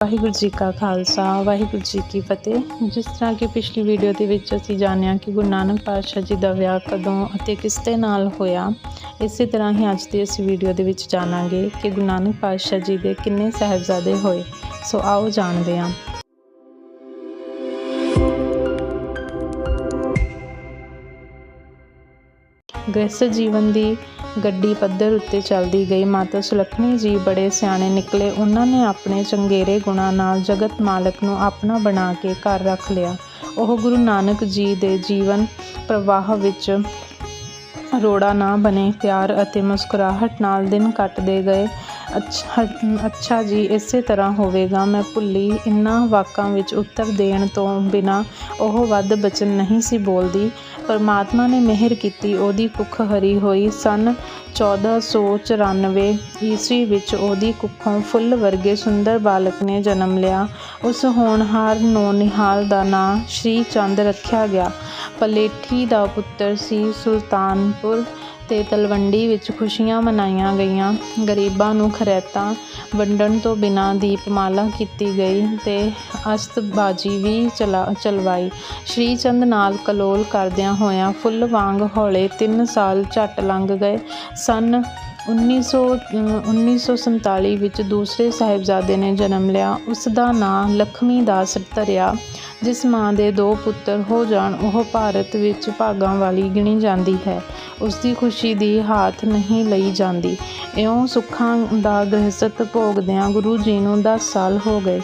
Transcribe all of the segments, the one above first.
ਵਾਹਿਗੁਰੂ ਜੀ ਕਾ ਖਾਲਸਾ, ਵਾਹਿਗੁਰੂ ਜੀ ਕੀ ਫਤਿਹ। ਜਿਸ ਤਰ੍ਹਾਂ ਕਿ ਪਿਛਲੀ ਵੀਡੀਓ ਦੇ ਵਿੱਚ ਅਸੀਂ ਜਾਣਿਆ ਕਿ ਗੁਰੂ ਨਾਨਕ ਪਾਤਸ਼ਾਹ ਜੀ ਦਾ ਵਿਆਹ ਕਦੋਂ ਅਤੇ ਕਿਸ ਦੇ ਨਾਲ ਹੋਇਆ, ਇਸੇ ਤਰ੍ਹਾਂ ਹੀ ਅੱਜ ਦੀ ਇਸ ਵੀਡੀਓ ਦੇ ਵਿੱਚ ਜਾਣਾਂਗੇ ਕਿ ਗੁਰੂ ਨਾਨਕ ਪਾਤਸ਼ਾਹ ਜੀ ਦੇ ਕਿੰਨੇ ਸਾਹਿਬਜ਼ਾਦੇ ਹੋਏ। ਸੋ ਆਓ ਜਾਣਦੇ ਹਾਂ। ਗ੍ਰਸਥ ਜੀਵਨ ਦੀ ਗੱਡੀ ਪੱਧਰ ਉੱਤੇ ਚੱਲਦੀ ਗਈ। ਮਾਤਾ ਸੁਲੱਖਣੀ ਜੀ ਬੜੇ ਸਿਆਣੇ ਨਿਕਲੇ। ਉਹਨਾਂ ਨੇ ਆਪਣੇ ਚੰਗੇਰੇ ਗੁਣਾਂ ਨਾਲ ਜਗਤ ਮਾਲਕ ਨੂੰ ਆਪਣਾ ਬਣਾ ਕੇ ਘਰ ਰੱਖ ਲਿਆ। ਉਹ ਗੁਰੂ ਨਾਨਕ ਜੀ ਦੇ ਜੀਵਨ ਪ੍ਰਵਾਹ ਵਿੱਚ ਰੋੜਾ ਨਾ ਬਣੇ, ਪਿਆਰ ਅਤੇ ਮੁਸਕਰਾਹਟ ਨਾਲ ਦਿਨ ਕੱਟਦੇ ਗਏ। ਅੱਛਾ ਅੱਛਾ ਜੀ, ਇਸੇ ਤਰ੍ਹਾਂ ਹੋਵੇਗਾ। ਮੈਂ ਭੁੱਲੀ, ਇਨ੍ਹਾਂ ਵਾਕਾਂ ਵਿੱਚ ਉੱਤਰ ਦੇਣ ਤੋਂ ਬਿਨਾਂ ਉਹ ਵੱਧ ਬਚਨ ਨਹੀਂ ਸੀ ਬੋਲਦੀ। ਪਰਮਾਤਮਾ ਨੇ ਮਿਹਰ ਕੀਤੀ, ਉਹਦੀ ਕੁੱਖ ਹਰੀ ਹੋਈ। ਸਨ 1494 ਈਸਵੀ ਵਿੱਚ ਉਹਦੀ ਕੁੱਖੋਂ ਫੁੱਲ ਵਰਗੇ ਸੁੰਦਰ ਬਾਲਕ ਨੇ ਜਨਮ ਲਿਆ। ਉਸ ਹੋਣਹਾਰ ਨੂੰ ਨਿਹਾਲ ਦਾ ਨਾਂ ਸ਼੍ਰੀ ਚੰਦ ਰੱਖਿਆ ਗਿਆ। ਪਲੇਠੀ ਦਾ ਪੁੱਤਰ ਸੀ ਸੁਲਤਾਨਪੁਰ। ਤੇ ਤਲਵੰਡੀ ਵਿੱਚ ਖੁਸ਼ੀਆਂ ਮਨਾਈਆਂ ਗਈਆਂ। ਗਰੀਬਾਂ ਨੂੰ ਖਰੈਤਾਂ ਵੰਡਣ ਤੋਂ ਬਿਨਾਂ ਦੀਪਮਾਲਾ ਕੀਤੀ ਗਈ ਤੇ ਅਸਤਬਾਜੀ ਵੀ ਚਲਾ, ਚਲਵਾਈ। ਸ਼੍ਰੀ ਚੰਦ ਨਾਲ ਕਲੋਲ ਕਰਦਿਆਂ ਹੋਇਆਂ ਫੁੱਲ ਵਾਂਗ ਹੌਲੇ 3 ਸਾਲ ਝੱਟ ਲੰਘ ਗਏ। ਸਨ 1947 ਵਿੱਚ ਦੂਸਰੇ ਸਾਹਿਬਜ਼ਾਦੇ ਨੇ ਜਨਮ ਲਿਆ। ਉਸ ਦਾ ਨਾਂ ਲਖਮੀ ਦਾਸ ਧਰਿਆ, ਜਿਸ ਮਾਂ ਦੇ ਦੋ ਪੁੱਤਰ ਹੋ ਜਾਣ, ਉਹ ਭਾਰਤ ਵਿੱਚ ਭਾਗਾਂ ਵਾਲੀ ਗਿਣੀ ਜਾਂਦੀ ਹੈ। ਉਸ ਦੀ ਖੁਸ਼ੀ ਦੀ ਹਾਥ ਨਹੀਂ ਲਈ ਜਾਂਦੀ। ਇਉਂ ਸੁੱਖਾਂ ਦਾ ਗ੍ਰਸਤ ਭੋਗਦਿਆਂ ਗੁਰੂ ਜੀ ਨੂੰ 10 ਸਾਲ ਹੋ ਗਏ।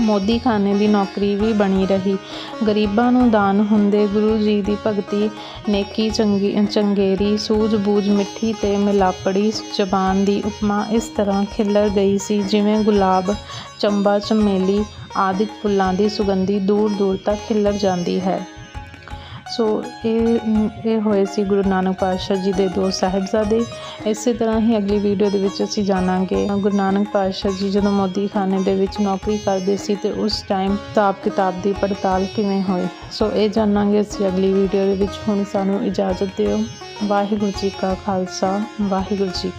ਮੋਦੀ ਖਾਨੇ ਦੀ ਨੌਕਰੀ ਵੀ ਬਣੀ ਰਹੀ। ਗਰੀਬਾਂ ਨੂੰ ਦਾਨ ਹੁੰਦੇ ਗੁਰੂ ਜੀ ਦੀ ਭਗਤੀ ਨੇਕੀ, ਚੰਗੀ, ਚੰਗੇਰੀ ਸੂਝ-ਬੂਝ ਮਿੱਠੀ ਤੇ ਮਿਲਾਪੜੀ ਜ਼ਬਾਨ ਦੀ ਉਪਮਾ ਇਸ ਤਰ੍ਹਾਂ ਖਿਲਰ ਗਈ ਸੀ ਜਿਵੇਂ ਗੁਲਾਬ, ਚੰਬਾ, ਚਮੇਲੀ ਆਦਿਕ ਫੁੱਲਾਂ ਦੀ ਸੁਗੰਧੀ ਦੂਰ-ਦੂਰ ਤੱਕ ਖਿਲਰ ਜਾਂਦੀ ਹੈ। ਸੋ ਇਹ ਇਹ ਹੋਏ ਸੀ ਗੁਰੂ ਨਾਨਕ ਪਾਤਸ਼ਾਹ ਜੀ ਦੇ ਦੋ ਸਾਹਿਬਜ਼ਾਦੇ। ਇਸੇ ਤਰ੍ਹਾਂ ਹੀ ਅਗਲੀ ਵੀਡੀਓ ਦੇ ਵਿੱਚ ਅਸੀਂ ਜਾਣਾਂਗੇ ਗੁਰੂ ਨਾਨਕ ਪਾਤਸ਼ਾਹ ਜੀ ਜਦੋਂ ਮੋਦੀ ਖਾਨੇ ਦੇ ਵਿੱਚ ਨੌਕਰੀ ਕਰਦੇ ਸੀ ਤੇ ਉਸ ਟਾਈਮ ਹਿਸਾਬ ਕਿਤਾਬ ਦੀ ਪੜਤਾਲ ਕਿਵੇਂ ਹੋਈ। ਸੋ ਇਹ ਜਾਣਾਂਗੇ ਅਸੀਂ ਅਗਲੀ ਵੀਡੀਓ ਦੇ ਵਿੱਚ। ਹੁਣ ਸਾਨੂੰ ਇਜਾਜ਼ਤ ਦਿਓ। ਵਾਹਿਗੁਰੂ ਜੀ ਕਾ ਖਾਲਸਾ, ਵਾਹਿਗੁਰੂ ਜੀ ਕੀ